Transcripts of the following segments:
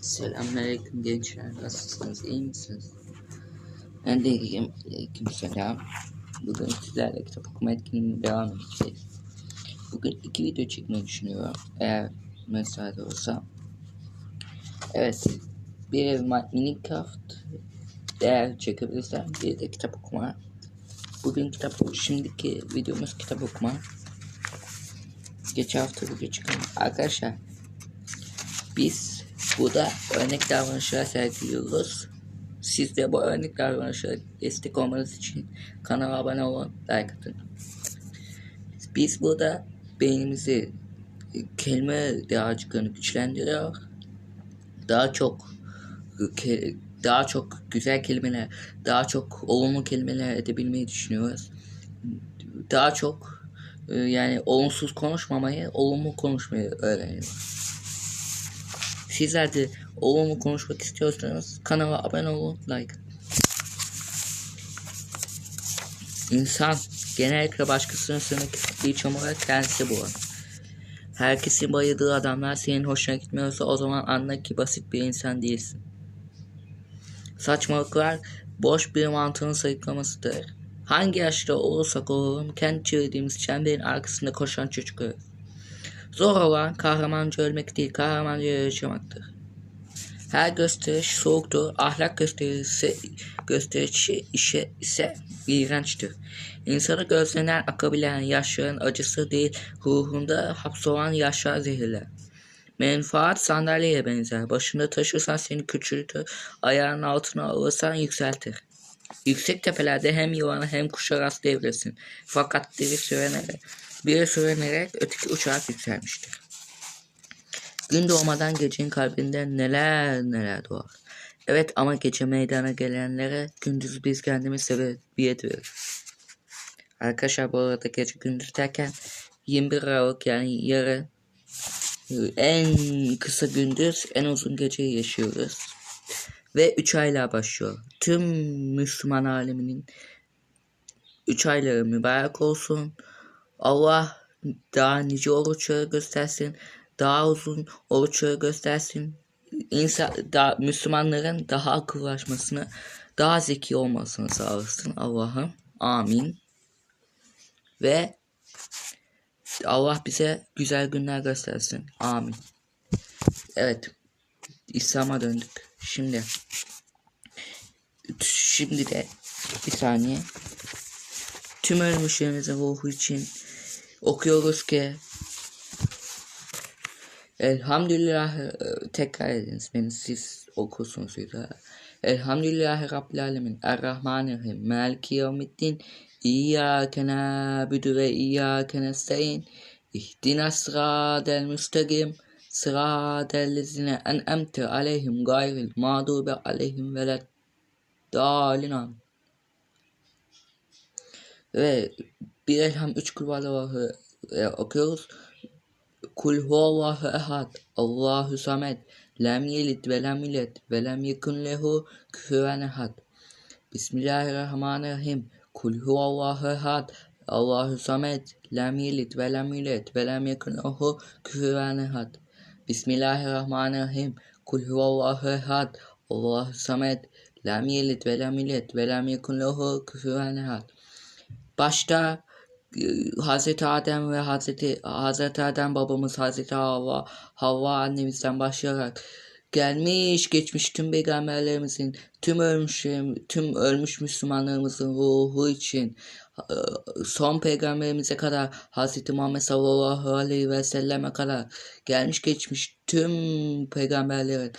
Selamünaleyküm gençler. Nasılsınız? İyi misiniz? Ben de iyiyim. Aleyküm selam. Bugün sizlerle kitap okuma etkinliğine devam edeceğiz. Bugün iki video çekmeyi düşünüyorum. Eğer müsaade olsa. Evet. Bir ev Minecraft. Eğer çekebilirsem bir de kitap okuma. Bugün kitap Şimdiki videomuz kitap okuma. Geçen hafta video çıkan. Arkadaşlar biz burada örnek davranışlar sergiliyoruz. Siz de bu örnek davranışlara destek olmanız için kanala abone olun, like atın. Biz burada beynimizi kelime dağarcıklarını güçlendiriyor. Daha çok ke- daha çok güzel kelimeler, daha çok olumlu kelimeler edebilmeyi düşünüyoruz. Daha çok e, yani olumsuz konuşmamayı, olumlu konuşmayı öğreniyoruz. Sizler de olumlu konuşmak istiyorsanız kanala abone olun, like. İnsan genellikle başkasının sırrını kısıtlı çamura kendisi bulan. Herkesin bayıldığı adamlar senin hoşuna gitmiyorsa o zaman anla ki basit bir insan değilsin. Saçmalıklar boş bir mantığın sayıklamasıdır. Hangi yaşta olursak olalım kendi çevirdiğimiz çemberin arkasında koşan çocuklarız. Zor olan kahramanca ölmek değil, kahramanca yaşamaktır. Her gösteriş soğuktur, ahlak gösterisi gösterişi işe ise iğrençtir. İnsanı gözlerinden akabilen yaşların acısı değil, ruhunda hapsolan yaşlar zehirler. Menfaat sandalyeye benzer. Başında taşırsan seni küçültür, ayağının altına alırsan yükseltir. Yüksek tepelerde hem yılana hem kuşa rastlayabilirsin. Fakat diri sürenerek, biri sürenerek öteki uçarak yükselmiştir. Gün doğmadan gecenin kalbinden neler neler doğar. Evet ama gece meydana gelenlere gündüz biz kendimiz sebebiyet veririz. Arkadaşlar bu arada gece gündüz derken 21 Aralık yani yarın en kısa gündüz en uzun geceyi yaşıyoruz. Ve 3 aylar başlıyor. Tüm Müslüman aleminin 3 ayları mübarek olsun. Allah daha nice oruçları göstersin. Daha uzun oruçları göstersin. İnsan, daha, Müslümanların daha akıllaşmasını, daha zeki olmasını sağlasın Allah'ım. Amin. Ve Allah bize güzel günler göstersin. Amin. Evet. İslam'a döndük. Şimdi şimdi de bir saniye tüm ölmüşlerimizin ruhu için okuyoruz ki. Elhamdülillah tekrar ediniz beni siz okursunuz bir Elhamdülillahi Rabbil Alemin Errahmanirrahim Maliki Yevmiddin İyyâke nâbüdü ve İyyâke nesta'in. İhdina sıradel müstakim sıradellezine en'emte aleyhim gayril mağdubi aleyhim veled dalin ve bir elham üç kulvallahu e, okuyoruz. Kul huvallahu ehad Allahu samed. Lem yelid ve lem yulad ve lem yekun lehu küfüven ehad. Bismillahirrahmanirrahim. Kul huvallahu ehad Allahu samed. Lem yelid ve lem yulad ve lem yekun lehu küfüven ehad. Bismillahirrahmanirrahim. Kul huvallahu ehad Allahu samed. Lem yelid ve lem yulad ve lem yekun lehu küfüven ehad. Başta Hazreti Adem ve Hazreti Hazreti Adem babamız Hazreti Havva Havva annemizden başlayarak gelmiş geçmiş tüm peygamberlerimizin tüm ölmüş tüm ölmüş Müslümanlarımızın ruhu için son peygamberimize kadar Hazreti Muhammed sallallahu aleyhi ve selleme kadar gelmiş geçmiş tüm peygamberlerin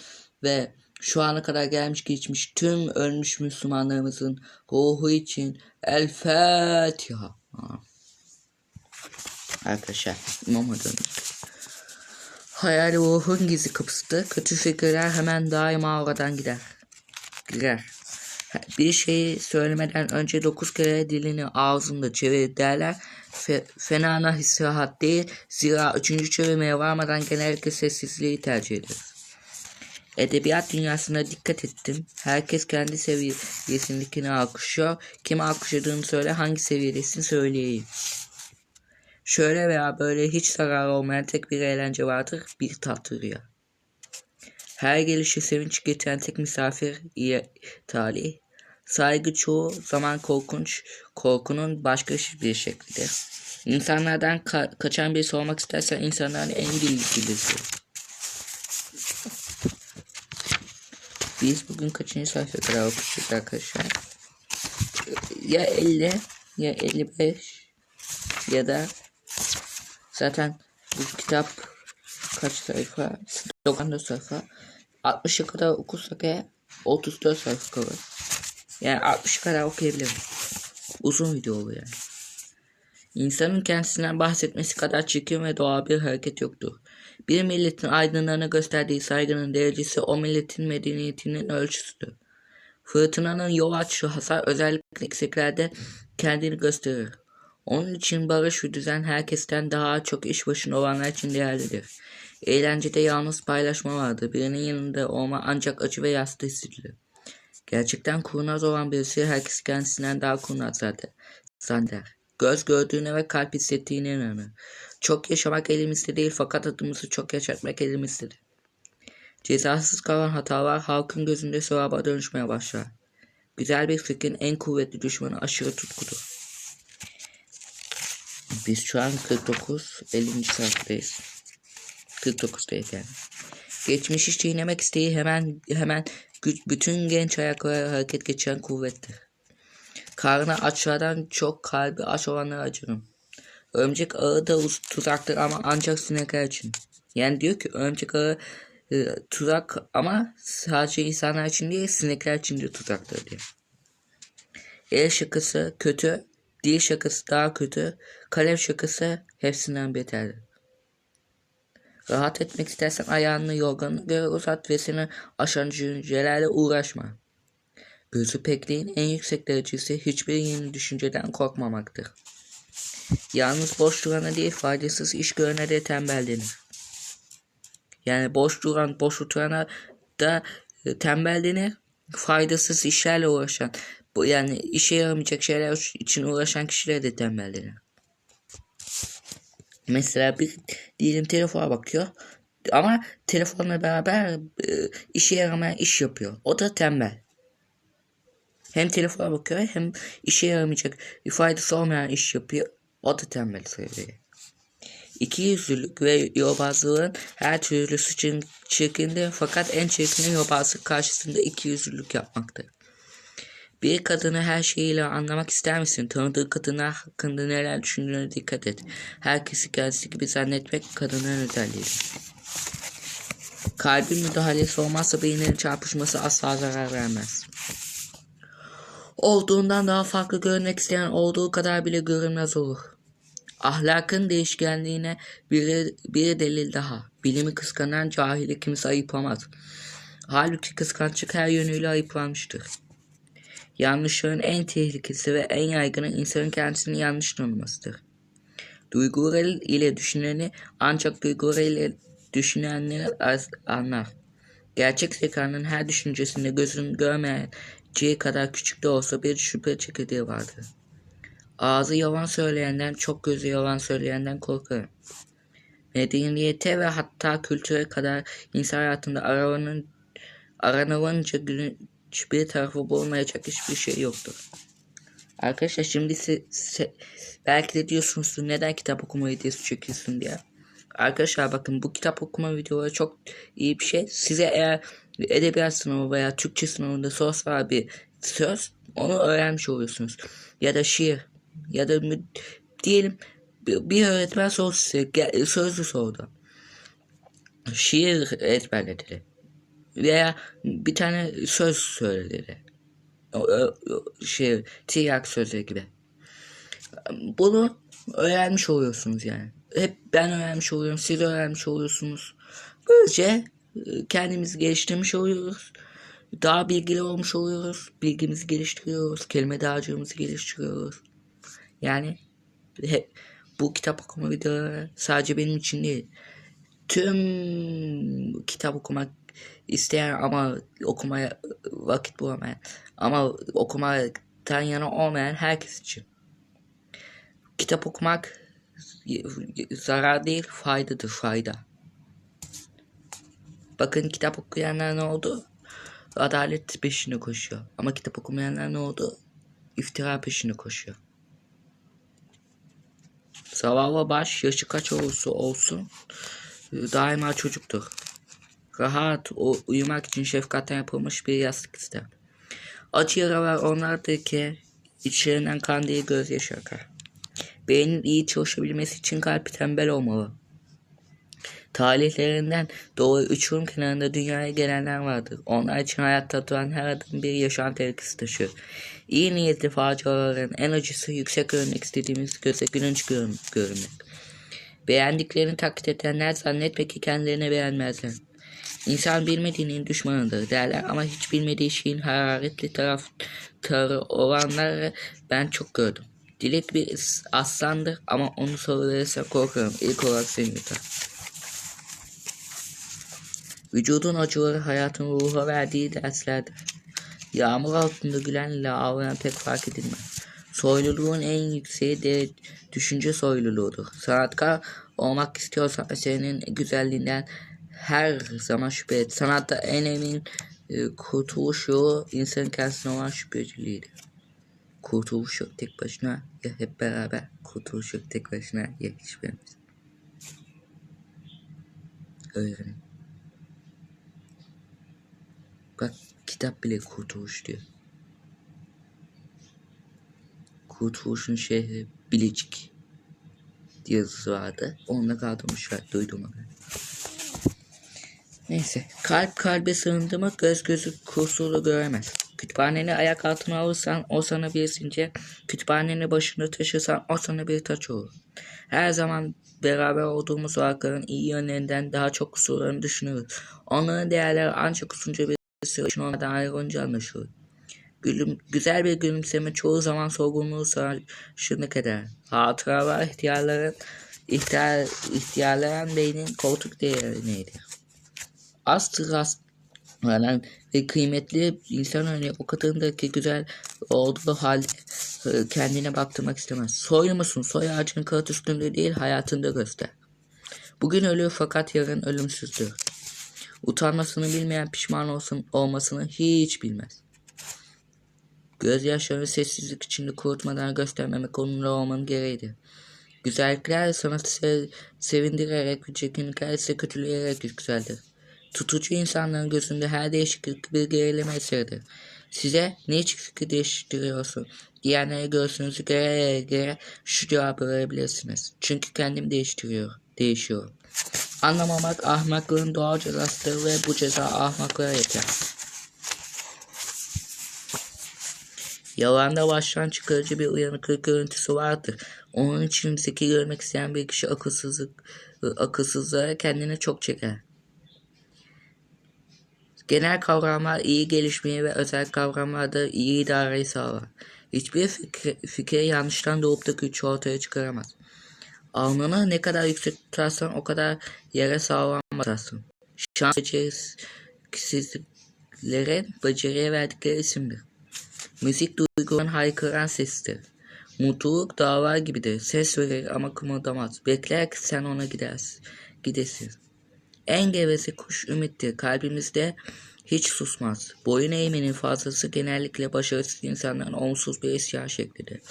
ve şu ana kadar gelmiş geçmiş tüm ölmüş Müslümanlarımızın ruhu için El Fatiha. Arkadaşlar imama döndük. Hayali ruhun gizli kapısıdır. Kötü fikirler hemen daima oradan gider. Girer. Bir şeyi söylemeden önce dokuz kere dilini ağzında çevir derler. Fe, fenana hissirahat değil. Zira üçüncü çevirmeye varmadan genellikle sessizliği tercih ederiz. Edebiyat dünyasına dikkat ettim. Herkes kendi seviyesindekini alkışlıyor. Kim alkışladığını söyle hangi seviyedesin söyleyeyim. Şöyle veya böyle hiç zarar olmayan tek bir eğlence vardır. Bir tatlı rüya. Her gelişi sevinç getiren tek misafir iyi talih. Saygı çoğu zaman korkunç, korkunun başka bir şeklidir. İnsanlardan ka- kaçan birisi olmak istersen insanların en bilgilisi. Biz bugün kaçıncı sayfa kadar okuyacağız arkadaşlar? Ya 50 ya 55 ya da zaten bu kitap kaç sayfa? 94 sayfa. 60'a kadar okursak eğer 34 sayfa kalır. Yani 60'a kadar okuyabilirim. Uzun video oluyor yani. İnsanın kendisinden bahsetmesi kadar çirkin ve doğal bir hareket yoktur. Bir milletin aydınlarına gösterdiği saygının derecesi o milletin medeniyetinin ölçüsüdür. Fırtınanın yol açtığı hasar özellikle yükseklerde kendini gösterir. Onun için barış ve düzen herkesten daha çok iş başında olanlar için değerlidir. Eğlencede yalnız paylaşma vardır. Birinin yanında olma ancak acı ve yasta hissedilir. Gerçekten kurnaz olan birisi herkes kendisinden daha kurnaz zaten. Zanneder. Göz gördüğüne ve kalp hissettiğine inanır. Çok yaşamak elimizde değil fakat adımızı çok yaşatmak elimizdedir. Cezasız kalan hatalar halkın gözünde sevaba dönüşmeye başlar. Güzel bir fikrin en kuvvetli düşmanı aşırı tutkudur. Biz şu an 49, 50. sayfadayız. 49'dayız yani. Geçmişi çiğnemek isteği hemen hemen bütün genç ayaklara hareket geçiren kuvvettir. Karnı açlardan çok kalbi aç olanlara acırım. Örümcek ağı da uz- tuzaktır ama ancak sinekler için. Yani diyor ki örümcek ağı e, tuzak ama sadece insanlar için değil sinekler için de tuzaktır diyor. El şakası kötü, dil şakası daha kötü, kalem şakası hepsinden beterdir. Rahat etmek istersen ayağını yorganına göre uzat ve seni aşan düşüncelerle uğraşma. Gözü pekliğin en yüksek derecesi hiçbir yeni düşünceden korkmamaktır. Yalnız boş durana değil faydasız iş görene de tembel denir. Yani boş duran, boş oturana da e, tembel denir. Faydasız işlerle uğraşan, bu yani işe yaramayacak şeyler için uğraşan kişilere de tembel denir. Mesela bir diyelim telefona bakıyor ama telefonla beraber e, işe yaramayan iş yapıyor. O da tembel. Hem telefona bakıyor hem işe yaramayacak faydası olmayan iş yapıyor. O da tembel sayılıyor. İki yüzlülük ve yobazlığın her türlüsü çir- çirkindir fakat en çirkini yobazlık karşısında iki yüzlülük yapmaktır. Bir kadını her şeyiyle anlamak ister misin? Tanıdığı kadınlar hakkında neler düşündüğüne dikkat et. Herkesi kendisi gibi zannetmek kadının özelliğidir. Kalbin müdahalesi olmazsa beyinlerin çarpışması asla zarar vermez. Olduğundan daha farklı görünmek isteyen olduğu kadar bile görünmez olur. Ahlakın değişkenliğine bir, bir delil daha. Bilimi kıskanan cahili kimse ayıplamaz. Halbuki kıskançlık her yönüyle ayıplanmıştır. Yanlışların en tehlikesi ve en yaygını insanın kendisini yanlış tanımasıdır. Duyguları ile düşüneni ancak duyguları ile düşünenleri anlar. Gerçek zekanın her düşüncesinde gözün görmeyeceği kadar küçük de olsa bir şüphe çekirdeği vardır. Ağzı yalan söyleyenden çok gözü yalan söyleyenden korkarım. Medeniyete ve hatta kültüre kadar insan hayatında aramanın aranılınca hiçbir tarafı bulunmayacak hiçbir şey yoktur. Arkadaşlar şimdi se, se- belki de diyorsunuz neden kitap okuma videosu çekiyorsun diye. Arkadaşlar bakın bu kitap okuma videoları çok iyi bir şey. Size eğer edebiyat sınavı veya Türkçe sınavında sorsal bir söz onu öğrenmiş oluyorsunuz. Ya da şiir ya da diyelim bir öğretmen gel- sözlü sordu. Şiir ezberledi veya bir tane söz söyledi. Şey, tiyak sözleri gibi. Bunu öğrenmiş oluyorsunuz yani. Hep ben öğrenmiş oluyorum, siz öğrenmiş oluyorsunuz. Böylece e, kendimizi geliştirmiş oluyoruz. Daha bilgili olmuş oluyoruz. Bilgimizi geliştiriyoruz. Kelime dağarcığımızı geliştiriyoruz. Yani hep bu kitap okuma videoları sadece benim için değil. Tüm kitap okumak isteyen ama okumaya vakit bulamayan ama okumaktan yana olmayan herkes için. Kitap okumak zarar değil faydadır fayda. Bakın kitap okuyanlar ne oldu? Adalet peşine koşuyor. Ama kitap okumayanlar ne oldu? İftira peşine koşuyor. Zavallı baş yaşı kaç olursa olsun daima çocuktur. Rahat o, uyumak için şefkatten yapılmış bir yastık ister. Acı yaralar onlardır ki içlerinden kan değil gözyaşı akar. Beynin iyi çalışabilmesi için kalp tembel olmalı. Talihlerinden doğu uçurum kenarında dünyaya gelenler vardır. Onlar için hayatta duran her adım bir yaşam tehlikesi taşır. İyi niyetli faciaların en acısı yüksek görünmek istediğimiz göze gülünç görün görünmek. Beğendiklerini taklit edenler zannetme ki kendilerini beğenmezler. İnsan bilmediğinin düşmanıdır derler ama hiç bilmediği şeyin hararetli taraftarı olanları ben çok gördüm. Dilek bir aslandır ama onu sorularsa korkarım. İlk olarak seni yutar. Vücudun acıları hayatın ruha verdiği derslerdir. Yağmur altında gülen ile ağlayan pek fark edilmez. Soyluluğun en yükseği de düşünce soyluluğudur. Sanatkar olmak istiyorsan eserinin güzelliğinden her zaman şüphe et. Sanatta en emin e, kurtuluş insanın kendisine olan şüpheciliğidir. Kurtuluş yok tek başına ya hep beraber. Kurtuluş yok tek başına ya hiçbirimiz. Öğrenin. Bak kitap bile kurtuluş diyor. Kurtuluş'un şehri Bilecik yazısı vardı. Onunla kaldırmışlar duydum onu. Neyse. Kalp kalbe sığındı mı göz gözü kursulu göremez. Kütüphaneni ayak altına alırsan o sana bir zincir. Kütüphaneni başında taşırsan o sana bir taç olur. Her zaman beraber olduğumuz varlıkların iyi yönlerinden daha çok kusurlarını düşünürüz. Onların değerleri ancak usunca bir süre için onlardan ayrılınca anlaşılır. Gülüm, güzel bir gülümseme çoğu zaman sorgunluğu sarışınlık eder. Hatıralar ihtiyarların ihtiyar, ihtiyarlayan beynin koltuk değerineydi. Az rastlanan ve kıymetli insan örneği o kadındaki güzel olduğu halde kendine baktırmak istemez. Soylu musun? Soy ağacının kağıt üstünde değil hayatında göster. Bugün ölüyor fakat yarın ölümsüzdür. Utanmasını bilmeyen pişman olsun, olmasını hiç bilmez. Gözyaşlarını sessizlik içinde kurutmadan göstermemek onunla olmanın gereğidir. Güzellikler sanatı sev sevindirerek, çirkinlikler ise kötüleyerek yükseldir. Tutucu insanların gözünde her değişiklik bir gerileme eseridir. Size hiç fikir değiştiriyorsun diyenlere göğsünüzü gere gere şu cevabı verebilirsiniz. Çünkü kendim değiştiriyor, değişiyor. Anlamamak ahmaklığın doğal cezasıdır ve bu ceza ahmaklara yeter. Yalanda baştan çıkarıcı bir uyanıklık görüntüsü vardır. Onun için zeki görmek isteyen bir kişi akılsızlık, akılsızlığa kendini çok çeker. Genel kavramlar iyi gelişmeyi ve özel kavramlar da iyi idareyi sağlar. Hiçbir fikir, fikir yanlıştan doğup da güç ortaya çıkaramaz. Alnını ne kadar yüksek tutarsan o kadar yere sağlam basarsın. Şans becerisizliklerin beceriye verdikleri isimdir. Müzik duyguların haykıran sesidir. Mutluluk dava gibidir. Ses verir ama kımıldamaz. Bekler ki sen ona gidersin. Gidesin. En geveze kuş ümittir. Kalbimizde hiç susmaz. Boyun eğmenin fazlası genellikle başarısız insanların onsuz bir isyan şeklidir.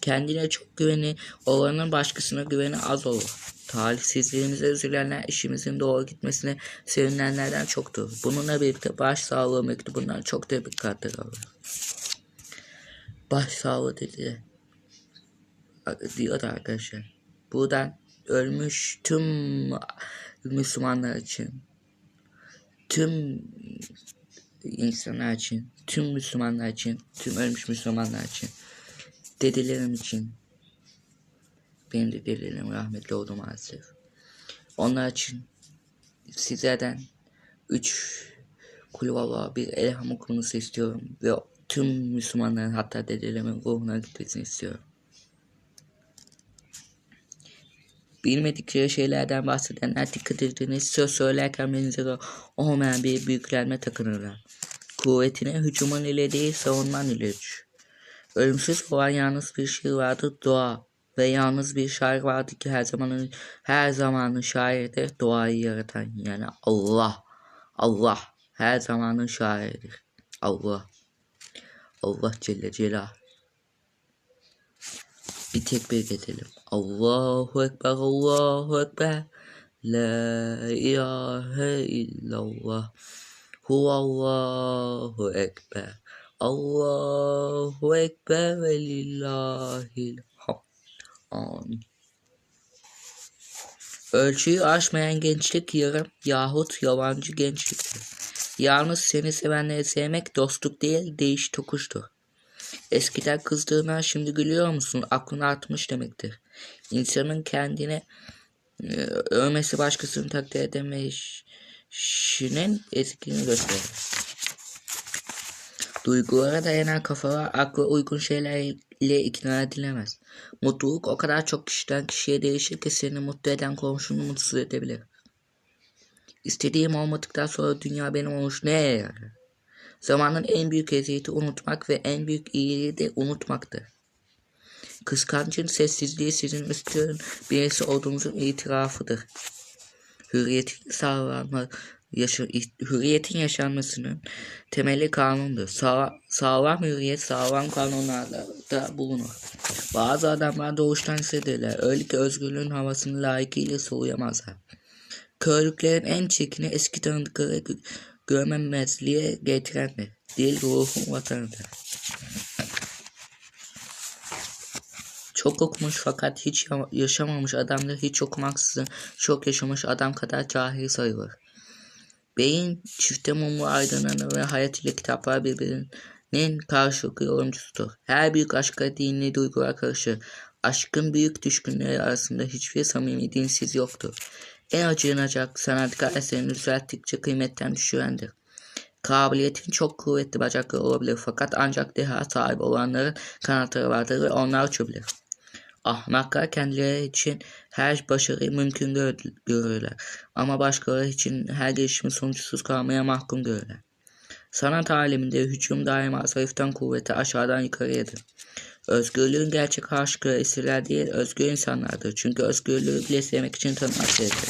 Kendine çok güveni olanın başkasına güveni az olur. Talihsizliğimize üzülenler işimizin doğru gitmesine sevinenlerden çoktur. Bununla birlikte baş sağlığı mektubundan çok da dikkatli alır. Baş sağlığı dedi. Diyor arkadaşlar. Buradan ölmüş tüm Müslümanlar için, tüm insanlar için, tüm Müslümanlar için, tüm ölmüş Müslümanlar için, dedelerim için, benim de dedelerim rahmetli oldu maalesef. Onlar için sizlerden üç kulübala bir elham okumanızı istiyorum ve tüm Müslümanların hatta dedelerimin ruhuna gitmesini istiyorum. Bilmedikleri şeylerden bahsedenler dikkat ediniz. Söz söylerken benzeri olmayan bir büyüklenme takınırlar. Kuvvetine hücumun ile değil savunman ile düş. Ölümsüz olan yalnız bir şiir vardır doğa ve yalnız bir şair vardı ki her zamanın her zamanın şairidir doğayı yaratan yani Allah. Allah her zamanın şairidir. Allah. Allah Celle Celal. Bir tekbir edelim. Allahu Ekber, Allahu Ekber. La ilahe illallah. Huvallahu Ekber. Allahu Ekber ve lillahil hamd. Ölçüyü aşmayan gençlik yarım yahut yabancı gençliktir. Yalnız seni sevenleri sevmek dostluk değil değiş tokuştur. Eskiden kızdığına şimdi gülüyor musun? Aklın artmış demektir. İnsanın kendine e, övmesi başkasını takdir edemeyişinin etkini gösterir. Duygulara dayanan kafalar akla uygun şeylerle ikna edilemez. Mutluluk o kadar çok kişiden kişiye değişir ki seni mutlu eden komşunu mutsuz edebilir. İstediğim olmadıktan sonra dünya benim olmuş neye yarar? Zamanın en büyük eziyeti unutmak ve en büyük iyiliği de unutmaktır. Kıskancın sessizliği sizin üstün birisi olduğunuzun itirafıdır. Hürriyetin sağlanma, yaşa, hürriyetin yaşanmasının temeli kanundur. Sağ, sağlam hürriyet sağlam kanunlarda da bulunur. Bazı adamlar doğuştan hissederler. Öyle ki özgürlüğün havasını layıkıyla soluyamazlar. Körlüklerin en çirkini eski tanıdıkları görmemezliğe getirendir. Dil ruhun vatanıdır. Çok okumuş fakat hiç yaşamamış adamdır. Hiç okumaksızın çok yaşamış adam kadar cahil sayılır. Beyin çifte mumlu aydınlanır ve hayat ile kitaplar birbirinin karşılıklı yorumcusudur. Her büyük aşka dinli duygular karışır. Aşkın büyük düşkünleri arasında hiçbir samimi dinsiz yoktur. En acınacak sanatkar eserini düzelttikçe kıymetten düşürendir. Kabiliyetin çok kuvvetli bacakları olabilir fakat ancak deha sahibi olanların kanatları vardır ve onlar uçabilir. Ahmaklar kendileri için her başarıyı mümkün görürler. Ama başkaları için her gelişimi sonuçsuz kalmaya mahkum görürler. Sanat aleminde hücum daima zayıftan kuvvete aşağıdan yukarıyadır. Özgürlüğün gerçek aşkı esirler değil, özgür insanlardır. Çünkü özgürlüğü bile sevmek için tanımak gerekir.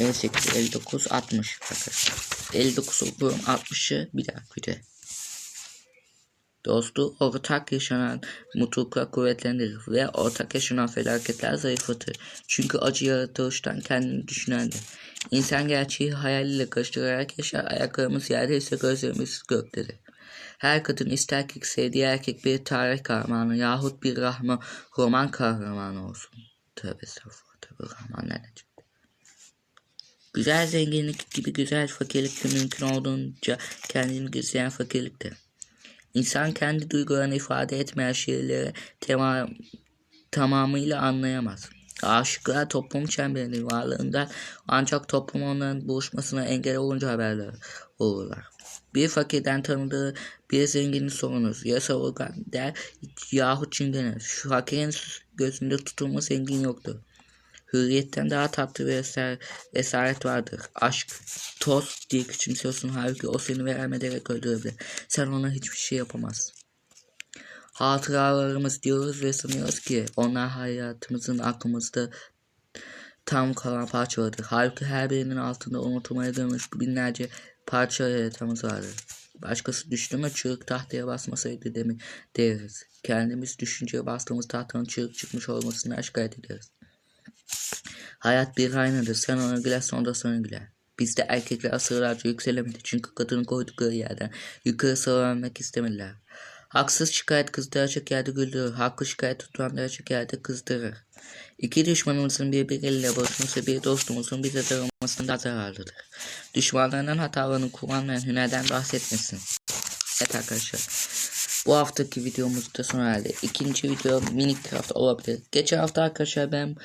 58, 59, 60 arkadaşlar. 59 okuyorum, 60'ı bir daha video. Dostu ortak yaşanan mutlulukla kuvvetlendirir ve ortak yaşanan felaketler zayıflatır. Çünkü acı yaratılıştan kendini düşünendir. İnsan gerçeği hayaliyle karıştırarak yaşar. Ayaklarımız yerde ise gözlerimiz göktedir. Her kadın ister ki sevdiği erkek bir tarih kahramanı yahut bir rahma, roman kahramanı olsun. Tövbe estağfurullah. Tövbe rahman çıktı? Güzel zenginlik gibi güzel fakirlik de mümkün olduğunca kendini gizleyen fakirliktir. İnsan kendi duygularını ifade etmeyen şeyleri tema, tamamıyla anlayamaz. Aşıklar toplum çemberinin varlığından ancak toplum onların buluşmasına engel olunca haberler olurlar. Bir fakirden tanıdığı bir zenginin sorunuz ya savurgan der yahut çingenir. Şu fakirin gözünde tutulma zengin yoktur. Hürriyetten daha tatlı bir eser, esaret vardır. Aşk, toz diye küçümsüyorsun halbuki o seni vermederek öldürebilir. Sen ona hiçbir şey yapamazsın. Hatıralarımız diyoruz ve sanıyoruz ki onlar hayatımızın aklımızda tam kalan parçalardır. Halbuki her birinin altında unutulmaya dönmüş binlerce parça haritamız vardır. Başkası düştü mü çığlık tahtaya basmasaydı demi deriz. Kendimiz düşünceye bastığımız tahtanın çığlık çıkmış olmasına şikayet ederiz. Hayat bir aynadır. Sen ona gülersen o da sana güler. Bizde erkekler asırlarca yükselemedi. Çünkü kadının koydukları yerden yukarı sıralanmak istemediler. Haksız şikayet kızdıracak yerde güldürür. Haklı şikayet tutandıracak yerde kızdırır. İki düşmanımızın birbiriyle barışması bir dostumuzun bize darılmasından zararlıdır. Düşmanlarının hatalarını kullanmayan hünerden bahsetmesin. Evet arkadaşlar. Bu haftaki videomuz da sona erdi. İkinci video Minecraft olabilir. Geçen hafta arkadaşlar ben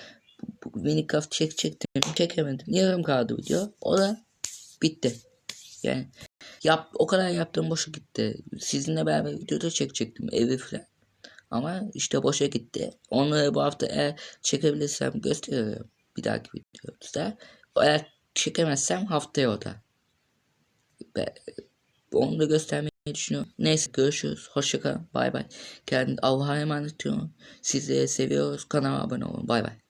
Minecraft çek çektim. Çekemedim. Yarım kaldı video. O da bitti. Yani yap o kadar yaptığım boşa gitti. Sizinle beraber videoda çekecektim evi falan. Ama işte boşa gitti. Onları bu hafta eğer çekebilirsem gösteririm. Bir dahaki videomuzda. Eğer çekemezsem haftaya o da. Onu da göstermeyi düşünüyorum. Neyse görüşürüz. Hoşçakalın. Bay bay. Kendinize Allah'a emanet olun. Sizleri seviyoruz. Kanala abone olun. Bay bay.